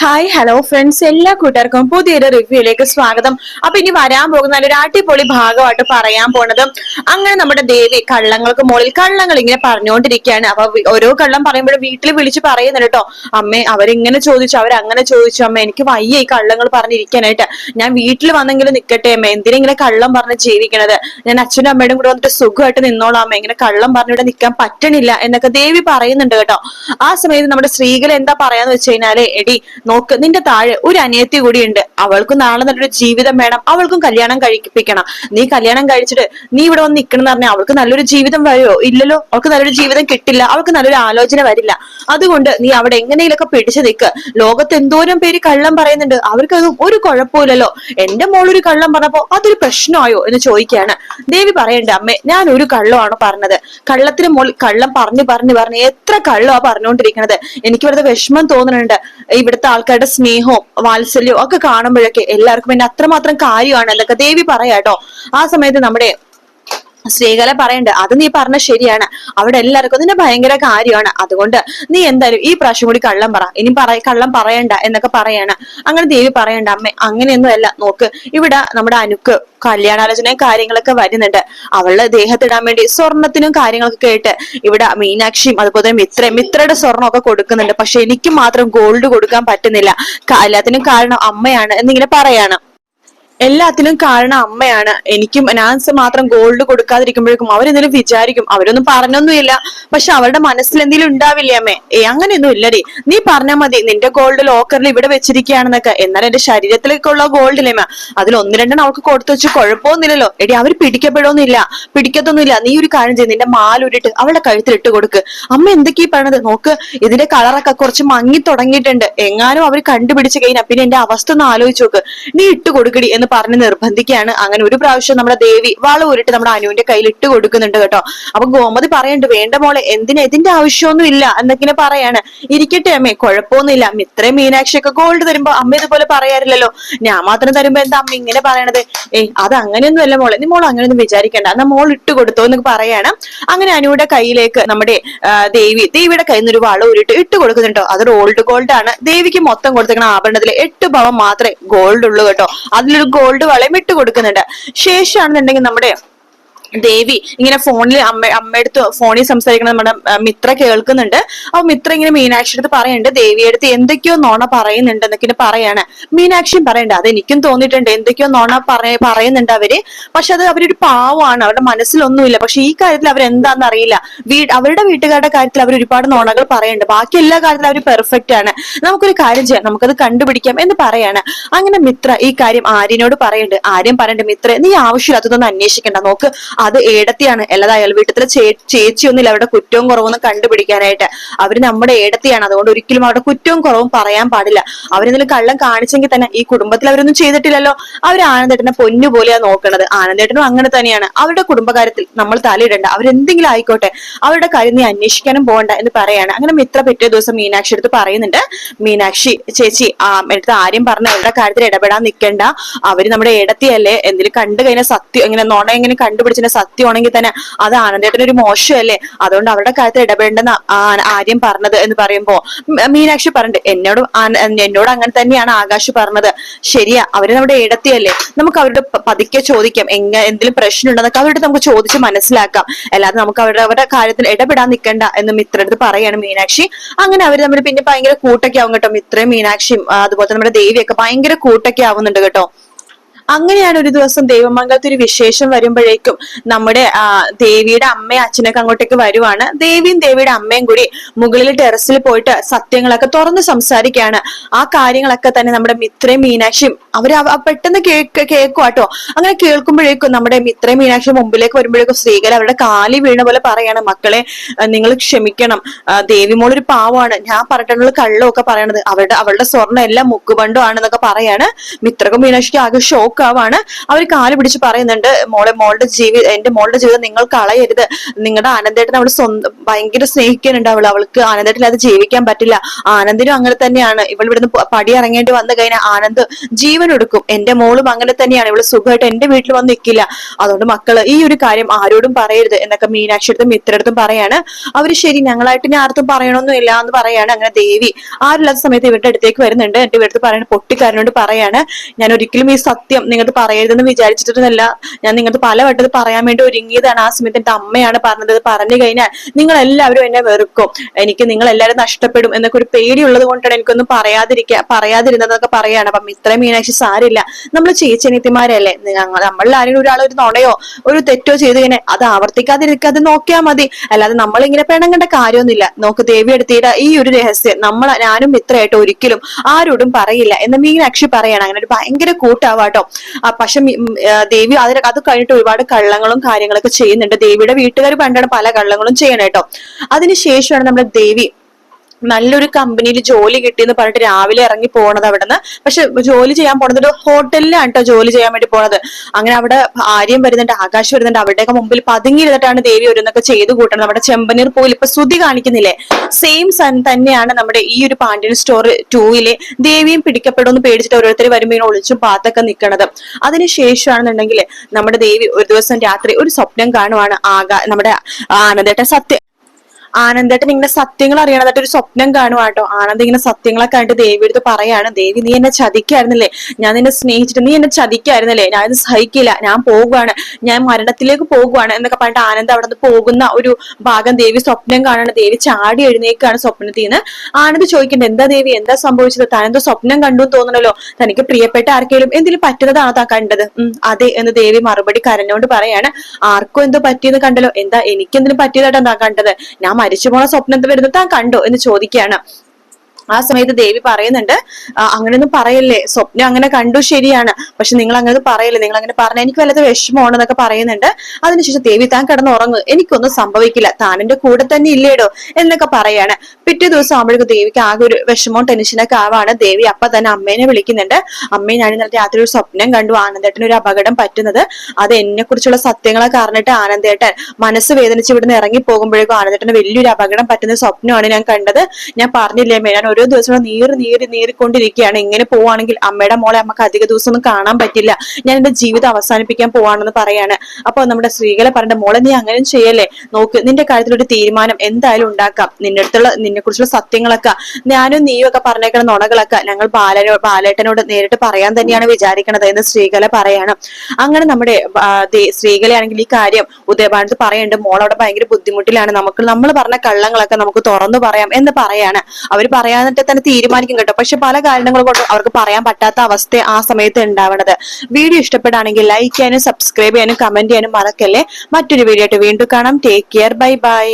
Hi hello friends എല്ലാ കൂട്ടുകാർക്കും പുതിയൊരു റിവ്യൂയിലേക്ക് സ്വാഗതം. അപ്പൊ ഇനി വരാൻ പോകുന്ന ഒരു അടിപൊളി ഭാഗമായിട്ട് പറയാൻ പോണത് അങ്ങനെ നമ്മുടെ ദേവി കള്ളങ്ങൾക്ക് മുകളിൽ കള്ളങ്ങൾ ഇങ്ങനെ പറഞ്ഞുകൊണ്ടിരിക്കുകയാണ് അപ്പൊ ഓരോ കള്ളം പറയുമ്പോഴും വീട്ടിൽ വിളിച്ച് പറയുന്നുണ്ട് കേട്ടോ. അമ്മേ അവരിങ്ങനെ ചോദിച്ചു അവരങ്ങനെ ചോദിച്ചു. അമ്മ എനിക്ക് വയ്യ ഈ കള്ളങ്ങൾ പറഞ്ഞിരിക്കാനായിട്ട്. ഞാൻ വീട്ടിൽ വന്നെങ്കിലും നിൽക്കട്ടെ അമ്മ. എന്തിനും ഇങ്ങനെ കള്ളം പറഞ്ഞ് ജീവിക്കണത്? ഞാൻ അച്ഛനും അമ്മയുടെ കൂടെ വന്നിട്ട് സുഖമായിട്ട് നിന്നോളാം അമ്മ. ഇങ്ങനെ കള്ളം പറഞ്ഞിവിടെ നിൽക്കാൻ പറ്റണില്ല എന്നൊക്കെ ദേവി പറയുന്നുണ്ട് കേട്ടോ. ആ സമയത്ത് നമ്മുടെ സ്ത്രീകൾ എന്താ പറയാന്ന് വെച്ച് കഴിഞ്ഞാൽ എടി നോക്ക് നിന്റെ താഴെ ഒരു അനിയത്തി കൂടിയുണ്ട്. അവൾക്കും നാളെ നല്ലൊരു ജീവിതം വേണം. അവൾക്കും കല്യാണം കഴിപ്പിക്കണം. നീ കല്യാണം കഴിച്ചിട്ട് നീ ഇവിടെ വന്ന് നിൽക്കണം എന്ന് പറഞ്ഞാൽ അവൾക്ക് നല്ലൊരു ജീവിതം വരുമോ ഇല്ലല്ലോ. അവൾക്ക് നല്ലൊരു ജീവിതം കിട്ടില്ല. അവൾക്ക് നല്ലൊരു ആലോചന വരില്ല. അതുകൊണ്ട് നീ അവിടെ എങ്ങനെയൊക്കെ പിടിച്ചു നിൽക്ക് ലോകത്ത് എന്തോരം പേര് കള്ളം പറയുന്നുണ്ട്. അവർക്ക് അത് ഒരു കുഴപ്പമില്ലല്ലോ എന്റെ മോളൊരു കള്ളം പറഞ്ഞപ്പോ അതൊരു പ്രശ്നമായോ എന്ന് ചോദിക്കുകയാണ്. ദേവി പറയണ്ട അമ്മേ ഞാൻ ഒരു കള്ളമാണ് പറഞ്ഞത്. കള്ളത്തിന് മോൾ കള്ളം പറഞ്ഞു പറഞ്ഞു പറഞ്ഞു എത്ര കള്ളമാ പറഞ്ഞുകൊണ്ടിരിക്കുന്നത് എനിക്ക് ഇവിടുത്തെ വിഷമം തോന്നുന്നുണ്ട്. ഇവിടുത്തെ ആൾക്കാരുടെ സ്നേഹവും വാത്സല്യവും ഒക്കെ കാണുമ്പോഴൊക്കെ എല്ലാവർക്കും പിന്നെ അത്രമാത്രം കാര്യമാണ് എന്നൊക്കെ ദേവി പറയാട്ടോ. ആ സമയത്ത് നമ്മുടെ സ്ത്രീകളെ പറയണ്ട് അത് നീ പറഞ്ഞ ശരിയാണ്. അവിടെ എല്ലാവർക്കും നിന്നെ ഭയങ്കര കാര്യമാണ്. അതുകൊണ്ട് നീ എന്തായാലും ഈ പ്രാവശ്യം കൂടി കള്ളം പറ. ഇനി പറ കള്ളം പറയണ്ട എന്നൊക്കെ പറയാണ്. അങ്ങനെ ദേവി പറയണ്ട അമ്മ അങ്ങനെയൊന്നും അല്ല. നോക്ക് ഇവിടെ നമ്മുടെ അനുക്ക് കല്യാണാലോചനയും കാര്യങ്ങളൊക്കെ വരുന്നുണ്ട്. അവളുടെ ദേഹത്തിടാൻ വേണ്ടി സ്വർണത്തിനും കാര്യങ്ങളൊക്കെ കേട്ട് ഇവിടെ മീനാക്ഷിയും അതുപോലെ തന്നെ മിത്ര മിത്രയുടെ സ്വർണമൊക്കെ കൊടുക്കുന്നുണ്ട്. പക്ഷെ എനിക്ക് മാത്രം ഗോൾഡ് കൊടുക്കാൻ പറ്റുന്നില്ല. എല്ലാത്തിനും കാരണം അമ്മയാണ് എന്നിങ്ങനെ പറയാണ്. എല്ലാത്തിനും കാരണം അമ്മയാണ്. എനിക്കും നാൻസ് മാത്രം ഗോൾഡ് കൊടുക്കാതിരിക്കുമ്പോഴേക്കും അവരെന്തെങ്കിലും വിചാരിക്കും. അവരൊന്നും പറഞ്ഞൊന്നുമില്ല. പക്ഷെ അവരുടെ മനസ്സിൽ എന്തെങ്കിലും ഉണ്ടാവില്ലേ അമ്മേ? ഏ അങ്ങനെയൊന്നും ഇല്ലടി. നീ പറഞ്ഞാൽ മതി. നിന്റെ ഗോൾഡ് ലോക്കറിൽ ഇവിടെ വെച്ചിരിക്കുകയാണെന്നൊക്കെ. എന്നാൽ എന്റെ ശരീരത്തിലേക്കുള്ള ഗോൾഡ് ഇല്ലേ അതിൽ ഒന്ന് രണ്ടെണ്ണം അവൾക്ക് കൊടുത്തു വെച്ച് കുഴപ്പമൊന്നുമില്ലല്ലോ. എടി അവർ പിടിക്കപ്പെടുമെന്നില്ല പിടിക്കത്തൊന്നുമില്ല. നീ ഒരു കാര്യം ചെയ്ത് നിന്റെ മാലൂരിട്ട് അവളുടെ കഴുത്തിൽ ഇട്ട് കൊടുക്ക്. അമ്മ എന്തൊക്കെയാ പറയണത്? നോക്ക് ഇതിന്റെ കളറൊക്കെ കുറച്ച് മങ്ങി തുടങ്ങിയിട്ടുണ്ട്. എങ്ങാനും അവർ കണ്ടുപിടിച്ച് കഴിഞ്ഞാൽ പിന്നെ എന്റെ അവസ്ഥ ഒന്ന് ആലോചിച്ച് നോക്ക്. നീ ഇട്ട് കൊടുക്കടി എന്ന് പറഞ്ഞ് നിർബന്ധിക്കുകയാണ്. അങ്ങനെ ഒരു പ്രാവശ്യം നമ്മുടെ ദേവി വള ഊരിട്ട് നമ്മുടെ അനുവിന്റെ കയ്യിൽ ഇട്ട് കൊടുക്കുന്നുണ്ട് കേട്ടോ. അപ്പൊ ഗോമതി പറയണ്ട് വേണ്ട മോളെ എന്തിനാ ഇതിന്റെ ആവശ്യമൊന്നും ഇല്ല? എന്നൊക്കെ പറയാണ്. ഇരിക്കട്ടെ അമ്മേ കുഴപ്പമൊന്നുമില്ല. മീനാക്ഷി മീനാക്ഷിയൊക്കെ ഗോൾഡ് തരുമ്പോ അമ്മ ഇതുപോലെ പറയാറില്ലല്ലോ. ഞാൻ മാത്രം തരുമ്പോ എന്താ അമ്മ ഇങ്ങനെ പറയണത്? ഏയ് അത് അങ്ങനെയൊന്നും അല്ല മോളെ. നീ മോൾ അങ്ങനെയൊന്നും വിചാരിക്കണ്ട. എന്നാ മോൾ ഇട്ട് കൊടുത്തോ എന്നൊക്കെ പറയാണ്. അങ്ങനെ അനുവിടെ കയ്യിലേക്ക് നമ്മുടെ ദേവി ദേവിയുടെ കയ്യിൽ നിന്ന് ഒരു വള ഉരുട്ട് ഇട്ട് കൊടുക്കുന്നുണ്ടോ. അത് ഓൾഡ് ഗോൾഡ് ആണ്. ദേവിക്ക് മൊത്തം കൊടുത്തേക്കണ ആഭരണത്തിൽ എട്ട് ഭവം മാത്രമേ ഗോൾഡ് ഉള്ളൂ കേട്ടോ. അതിലൊരു ഗോൾഡ് വളയം ഇട്ട് കൊടുക്കുന്നുണ്ട്. ശേഷമാണെന്നുണ്ടെങ്കിൽ നമ്മുടെ ദേവി ഇങ്ങനെ ഫോണിൽ അമ്മ അമ്മയടുത്ത് ഫോണിൽ സംസാരിക്കണം നമ്മുടെ മിത്ര കേൾക്കുന്നുണ്ട്. അപ്പൊ മിത്ര ഇങ്ങനെ മീനാക്ഷി അടുത്ത് പറയുന്നുണ്ട് ദേവിയടുത്ത് എന്തൊക്കെയോ നോണ പറയുന്നുണ്ട് എന്നൊക്കെ പറയാണ്. മീനാക്ഷിയും പറയണ്ട അത് എനിക്കും തോന്നിയിട്ടുണ്ട് എന്തൊക്കെയോ നോണ പറയ പറയുന്നുണ്ട് അവർ. പക്ഷെ അത് അവരൊരു പാവമാണ് അവരുടെ മനസ്സിലൊന്നുമില്ല. പക്ഷെ ഈ കാര്യത്തിൽ അവരെന്താന്ന് അറിയില്ല. വീ അവരുടെ വീട്ടുകാരുടെ കാര്യത്തിൽ അവർ ഒരുപാട് നോണകൾ പറയുന്നുണ്ട്. ബാക്കി എല്ലാ കാര്യത്തിലും അവർ പെർഫെക്റ്റ് ആണ്. നമുക്കൊരു കാര്യം ചെയ്യാം നമുക്കത് കണ്ടുപിടിക്കാം എന്ന് പറയാണ്. അങ്ങനെ മിത്ര ഈ കാര്യം ആര്യനോട് പറയുന്നുണ്ട്. ആര്യം പറയുന്നുണ്ട് മിത്ര നീ ആവശ്യമില്ലാത്തതൊന്നും അന്വേഷിക്കണ്ട. നോക്ക് അത് ഏടത്തിയാണ്. അല്ലാതെ ചേ ചേച്ചിയൊന്നുമില്ല. അവരുടെ കുറ്റവും കുറവൊന്നും കണ്ടുപിടിക്കാനായിട്ട്. അവർ നമ്മുടെ ഏടത്തിയാണ്. അതുകൊണ്ട് ഒരിക്കലും അവരുടെ കുറ്റവും കുറവും പറയാൻ പാടില്ല. അവരെന്തെങ്കിലും കള്ളം കാണിച്ചെങ്കിൽ തന്നെ ഈ കുടുംബത്തിൽ അവരൊന്നും ചെയ്തിട്ടില്ലല്ലോ. അവർ ആനന്ദേട്ടനെ പൊന്നു പോലെയാ നോക്കണത്. ആനന്ദേട്ടനും അങ്ങനെ തന്നെയാണ്. അവരുടെ കുടുംബകാര്യത്തിൽ നമ്മൾ തലയിടണ്ട. അവരെന്തെങ്കിലും ആയിക്കോട്ടെ. അവരുടെ കാര്യം നീ അന്വേഷിക്കാനും പോകണ്ട എന്ന് പറയാണ്. അങ്ങനെ മിത്ര പിറ്റേ ദിവസം മീനാക്ഷി എടുത്ത് പറയുന്നുണ്ട്. മീനാക്ഷി ചേച്ചി ആ എടുത്ത് ആര്യം പറഞ്ഞ അവരുടെ കാര്യത്തിൽ ഇടപെടാൻ നിൽക്കണ്ട അവർ നമ്മുടെ ഇടത്തിയല്ലേ എന്തെങ്കിലും കണ്ടു കഴിഞ്ഞാൽ സത്യം ഇങ്ങനെ നോണ എങ്ങനെ കണ്ടുപിടിച്ചിട്ട് സത്യമാണെങ്കിൽ തന്നെ അത് ആനന്ദേട്ടൻ ഒരു മോശമല്ലേ? അതുകൊണ്ട് അവരുടെ കാര്യത്തിൽ ഇടപെടേണ്ടെന്ന് ആര്യം പറഞ്ഞത് എന്ന് പറയുമ്പോ മീനാക്ഷി പറഞ്ഞിട്ട് എന്നോട് എന്നോട് അങ്ങനെ തന്നെയാണ് ആകാശ് പറഞ്ഞത്. ശരിയാ അവർ നമ്മുടെ ഇടത്തിയല്ലേ? നമുക്ക് അവരുടെ പതുക്കെ ചോദിക്കാം. എങ്ങ എന്തെങ്കിലും പ്രശ്നം ഉണ്ടെന്നൊക്കെ അവരുടെ നമുക്ക് ചോദിച്ച് മനസ്സിലാക്കാം. അല്ലാതെ നമുക്ക് അവരുടെ അവരുടെ കാര്യത്തിൽ ഇടപെടാൻ നിൽക്കണ്ട എന്ന് മിത്രടുത്ത് പറയാണ് മീനാക്ഷി. അങ്ങനെ അവർ നമ്മൾ പിന്നെ ഭയങ്കര കൂട്ടൊക്കെ ആവും കേട്ടോ. മിത്രയും മീനാക്ഷിയും അതുപോലെ നമ്മുടെ ദേവിയൊക്കെ ഭയങ്കര കൂട്ടൊക്കെ ആവുന്നുണ്ട് കേട്ടോ. അങ്ങനെയാണ് ഒരു ദിവസം ദേവമംഗലത്ത് ഒരു വിശേഷം വരുമ്പോഴേക്കും നമ്മുടെ ദേവിയുടെ അമ്മയും അച്ഛനൊക്കെ അങ്ങോട്ടേക്ക് വരുവാണ്. ദേവിയും ദേവിയുടെ അമ്മയും കൂടി മുകളിൽ ടെറസിൽ പോയിട്ട് സത്യങ്ങളൊക്കെ തുറന്ന് സംസാരിക്കുകയാണ്. ആ കാര്യങ്ങളൊക്കെ തന്നെ നമ്മുടെ മിത്രയും മീനാക്ഷിയും അവർ അവ- പെട്ടെന്ന് കേക്ക് കേൾക്കും കേട്ടോ അങ്ങനെ കേൾക്കുമ്പോഴേക്കും നമ്മുടെ ഇത്രയും മീനാക്ഷി മുമ്പിലേക്ക് വരുമ്പോഴേക്കും സ്ത്രീകൾ അവരുടെ കാലി വീണ പോലെ പറയാണ് മക്കളെ നിങ്ങൾ ക്ഷമിക്കണം. ദേവിമോൾ ദേവി മോളൊരു പാവമാണ്. ഞാൻ പറഞ്ഞിട്ടുള്ള കള്ളമൊക്കെ പറയണത് അവരുടെ അവളുടെ സ്വർണം എല്ലാം മുക്കുബണ്ടും ആണെന്നൊക്കെ പറയാണ്. മിത്രക്കും മീനാക്ഷിക്ക് ആകെ ഷോക്ക് ആവാണ്. അവർ കാൽ പിടിച്ച് പറയുന്നുണ്ട് മോളെ മോളുടെ ജീവി എന്റെ മോളുടെ ജീവിതം നിങ്ങൾ കളയരുത്. നിങ്ങളുടെ ആനന്ദേട്ടൻ അവൾ സ്വന്തം ഭയങ്കര സ്നേഹിക്കാനുണ്ട് അവൾ അവൾക്ക് ആനന്ദേട്ടൻ അത് ജീവിക്കാൻ പറ്റില്ല. ആനന്ദിനും അങ്ങനെ തന്നെയാണ്. ഇവൾ ഇവിടുന്ന് പടി ഇറങ്ങേണ്ടി വന്നു കഴിഞ്ഞാൽ ആനന്ദ് ജീവൻ എടുക്കും എന്റെ മോളും അങ്ങനെ തന്നെയാണ്. ഇവൾ സുഖമായിട്ട് എന്റെ വീട്ടിൽ വന്ന് നിൽക്കില്ല അതുകൊണ്ട് മക്കൾ ഈ ഒരു കാര്യം ആരോടും പറയരുത് എന്നൊക്കെ മീനാക്ഷിയടുത്തും മിത്രടുത്തും പറയാണ്. അവർ ശരി ഞങ്ങളായിട്ട് ഞാൻ ആർത്തും ആർക്കും പറയണമെന്നില്ല എന്ന് പറയാണ് അങ്ങനെ ദേവി. ആരില്ലാത്ത സമയത്ത് ഇവരുടെ അടുത്തേക്ക് വരുന്നുണ്ട്. എന്റെ വീട്ടിൽ പറയണ പൊട്ടിക്കാരനോട് പറയാണ് ഞാൻ ഒരിക്കലും ഈ സത്യം നിങ്ങൾക്ക് പറയരുതെന്ന് വിചാരിച്ചിട്ടൊന്നുമല്ല. ഞാൻ നിങ്ങൾക്ക് പല വട്ടത്തിൽ പറയാൻ വേണ്ടി ഒരുങ്ങിയതാണ്. ആ സമയത്ത് എന്റെ അമ്മയാണ് പറഞ്ഞത്. പറഞ്ഞു കഴിഞ്ഞാൽ നിങ്ങൾ എല്ലാവരും എന്നെ വെറുക്കും. എനിക്ക് നിങ്ങൾ എല്ലാവരും നഷ്ടപ്പെടും എന്നൊക്കെ ഒരു പേടിയുള്ളത് കൊണ്ടാണ് എനിക്കൊന്നും പറയാതിരിക്കാ പറയാതിരുന്നതെന്നൊക്കെ പറയാണ്. അപ്പം ഇത്രയും മീനാക്ഷി സാരില്ല നമ്മൾ ചേച്ചനിയത്തിമാരല്ലേ ഞങ്ങൾ നമ്മളിൽ ആരെങ്കിലും ഒരാൾ ഒരു നുണയോ ഒരു തെറ്റോ ചെയ്ത് കഴിഞ്ഞാൽ അത് ആവർത്തിക്കാതിരിക്കാതെ നോക്കിയാൽ മതി. അല്ലാതെ നമ്മൾ ഇങ്ങനെ പിണങ്ങേണ്ട കാര്യമൊന്നുമില്ല. നോക്ക് ദേവി എടുത്തിട്ട് ഈ ഒരു രഹസ്യം നമ്മൾ ഞാനും മിത്രമായിട്ട് ഒരിക്കലും ആരോടും പറയില്ല. എന്ന് മീനാക്ഷി പറയണം. അങ്ങനെ ഒരു ഭയങ്കര കൂട്ടാവാട്ടോ പക്ഷെ ദേവി അതിന് അത് കഴിഞ്ഞിട്ട് ഒരുപാട് കള്ളങ്ങളും കാര്യങ്ങളൊക്കെ ചെയ്യുന്നുണ്ട്. ദേവിയുടെ വീട്ടുകാർ പണ്ടാണ് പല കള്ളങ്ങളും ചെയ്യണം കേട്ടോ അതിനുശേഷമാണ് നമ്മുടെ ദേവി നല്ലൊരു കമ്പനിയിൽ ജോലി കിട്ടിയെന്ന് പറഞ്ഞിട്ട് രാവിലെ ഇറങ്ങി പോണത് അവിടുന്ന്. പക്ഷെ ജോലി ചെയ്യാൻ പോണത് ഹോട്ടലിലാണ് കേട്ടോ ജോലി ചെയ്യാൻ വേണ്ടി പോണത്. അങ്ങനെ അവിടെ ആര്യം വരുന്നുണ്ട് ആകാശം വരുന്നുണ്ട് അവരുടെയൊക്കെ മുമ്പിൽ പതുങ്ങിയിരുന്നിട്ടാണ് ദേവി ഒരുന്നൊക്കെ ചെയ്ത് കൂട്ടണം നമ്മുടെ ചെമ്പനീർ പൂവിൽ ഇപ്പൊ ശ്രുതി കാണിക്കുന്നില്ലേ? സെയിം സൺ തന്നെയാണ് നമ്മുടെ ഈ ഒരു പാണ്ഡ്യൻ സ്റ്റോർ ടൂയിലെ ദേവിയും പിടിക്കപ്പെടുമെന്ന് പേടിച്ചിട്ട് ഓരോരുത്തർ വരുമ്പോൾ ഇങ്ങനെ ഒളിച്ചും പാത്തൊക്കെ നിൽക്കണത് അതിനുശേഷമാണെന്നുണ്ടെങ്കിൽ നമ്മുടെ ദേവി ഒരു ദിവസം രാത്രി ഒരു സ്വപ്നം കാണുവാണ് ആകാ നമ്മുടെ ആനന്ദേട്ട സത്യം ആനന്ദേട്ടൻ ഇങ്ങനെ സത്യങ്ങൾ അറിയണതായിട്ട് ഒരു സ്വപ്നം കാണുവാട്ടോ ആനന്ദ് ഇങ്ങനെ സത്യങ്ങളൊക്കെ ആയിട്ട് ദേവി എടുത്ത് പറയാണ് ദേവി നീ എന്നെ ചതിക്കായിരുന്നില്ലേ? ഞാൻ നിന്നെ സ്നേഹിച്ചിട്ട് നീ എന്നെ ചതിക്കായിരുന്നില്ലേ? ഞാൻ ഇത് സഹിക്കില്ല. ഞാൻ പോകുവാണ്. ഞാൻ മരണത്തിലേക്ക് പോകുവാണ്. എന്നൊക്കെ പറഞ്ഞിട്ട് ആനന്ദ് അവിടെ നിന്ന് പോകുന്ന ഒരു ഭാഗം ദേവി സ്വപ്നം കാണാണ്. ദേവി ചാടി എഴുന്നേക്കാണ് സ്വപ്നത്തിൽ നിന്ന്. ആനന്ദ് ചോദിക്കേണ്ടത് എന്താ ദേവി? എന്താ സംഭവിച്ചത്? താൻ സ്വപ്നം കണ്ടു തോന്നണല്ലോ. തനിക്ക് പ്രിയപ്പെട്ട ആർക്കെങ്കിലും എന്തെങ്കിലും പറ്റുന്നതാണോ താൻ കണ്ടത്? അതെ എന്ന് ദേവി മറുപടി കരഞ്ഞോണ്ട് പറയാണ് ആർക്കും എന്തോ പറ്റിയെന്ന് കണ്ടല്ലോ. എന്താ എനിക്ക് എനിക്കെന്തിനും പറ്റിയതായിട്ടാ താൻ കണ്ടത്? ഞാൻ മരിച്ചു പോണ സ്വപ്നത്തിൽ വരുന്നത് താൻ കണ്ടോ എന്ന് ചോദിക്കുകയാണ്. ആ സമയത്ത് ദേവി പറയുന്നുണ്ട് "ആ, അങ്ങനെയൊന്നും പറയല്ലേ. സ്വപ്നം അങ്ങനെ കണ്ടു ശരിയാണ്. പക്ഷെ നിങ്ങൾ അങ്ങനെ പറയല്ലേ. നിങ്ങൾ അങ്ങനെ പറഞ്ഞ എനിക്ക് വല്ലത് വിഷമമാണ് എന്നൊക്കെ പറയുന്നുണ്ട്. അതിനുശേഷം ദേവി താൻ കിടന്ന് ഉറങ്ങും എനിക്കൊന്നും സംഭവിക്കില്ല. താൻ എന്റെ കൂടെ തന്നെ ഇല്ലേടോ എന്നൊക്കെ പറയാണ്. പിറ്റേ ദിവസം ആകുമ്പോഴേക്കും ദേവിക്ക് ആകെ ഒരു വിഷമവും ടെൻഷനൊക്കെ ആവാണ്. ദേവി അപ്പൊ തന്നെ അമ്മേനെ വിളിക്കുന്നുണ്ട്. അമ്മയെ ഞാൻ ഇന്നലെ രാത്രി ഒരു സ്വപ്നം കണ്ടു. ആനന്ദേട്ടൻ ഒരു അപകടം പറ്റുന്നത്. അത് എന്നെ കുറിച്ചുള്ള സത്യങ്ങളൊക്കെ അറിഞ്ഞിട്ട് ആനന്ദേട്ടൻ മനസ്സ് വേദനിച്ച് ഇവിടുന്ന് ഇറങ്ങി പോകുമ്പോഴേക്കും ആനന്ദേട്ടന് വലിയൊരു അപകടം പറ്റുന്ന സ്വപ്നമാണ് ഞാൻ കണ്ടത്. ഞാൻ പറഞ്ഞില്ലേ മേ ഞാൻ ഓരോ ദിവസവും നീറി നീറി നീറിക്കൊണ്ടിരിക്കുകയാണ്. ഇങ്ങനെ പോവാണെങ്കിൽ അമ്മയുടെ മോളെ നമുക്ക് അധിക ദിവസം ഒന്നും കാണാൻ പറ്റില്ല. ഞാൻ എന്റെ ജീവിതം അവസാനിപ്പിക്കാൻ പോവാണെന്ന് പറയാണ്. അപ്പൊ നമ്മുടെ സ്ത്രീകളെ പറഞ്ഞ മോളെ നീ അങ്ങനെ ചെയ്യല്ലേ? നോക്ക് നിന്റെ കാര്യത്തിൽ ഒരു തീരുമാനം എന്തായാലും ഉണ്ടാക്കാം. നിന്റെ അടുത്തുള്ള നിന്നെ കുറിച്ചുള്ള സത്യങ്ങളൊക്കെ ഞാനും നീയും ഒക്കെ പറഞ്ഞേക്കുന്ന നുണകളൊക്കെ ഞങ്ങൾ ബാലനോ ബാലേട്ടനോട് നേരിട്ട് പറയാൻ തന്നെയാണ് വിചാരിക്കണത് എന്ന് സ്ത്രീകളെ പറയണം. അങ്ങനെ നമ്മുടെ സ്ത്രീകളെ ആണെങ്കിൽ ഈ കാര്യം ഉദയഭാനത്ത് പറയുന്നുണ്ട് മോൾ അവിടെ ഭയങ്കര ബുദ്ധിമുട്ടിലാണ്. നമുക്ക് നമ്മൾ പറഞ്ഞ കള്ളങ്ങളൊക്കെ നമുക്ക് തുറന്നു പറയാം എന്ന് പറയാണ്. അവർ പറയാന്നിട്ട് തന്നെ തീരുമാനിക്കും കേട്ടോ. പക്ഷെ പല കാരണങ്ങൾ കൊണ്ട് അവർക്ക് പറയാൻ പറ്റാത്ത അവസ്ഥ ആ സമയത്ത് ഉണ്ടാവണത്. വീഡിയോ ഇഷ്ടപ്പെടുകയാണെങ്കിൽ ലൈക്ക് ചെയ്യാനും സബ്സ്ക്രൈബ് ചെയ്യാനും കമന്റ് ചെയ്യാനും മറക്കല്ലേ. മറ്റൊരു വീഡിയോ ആയിട്ട് വീണ്ടും കാണാം. Take care bye bye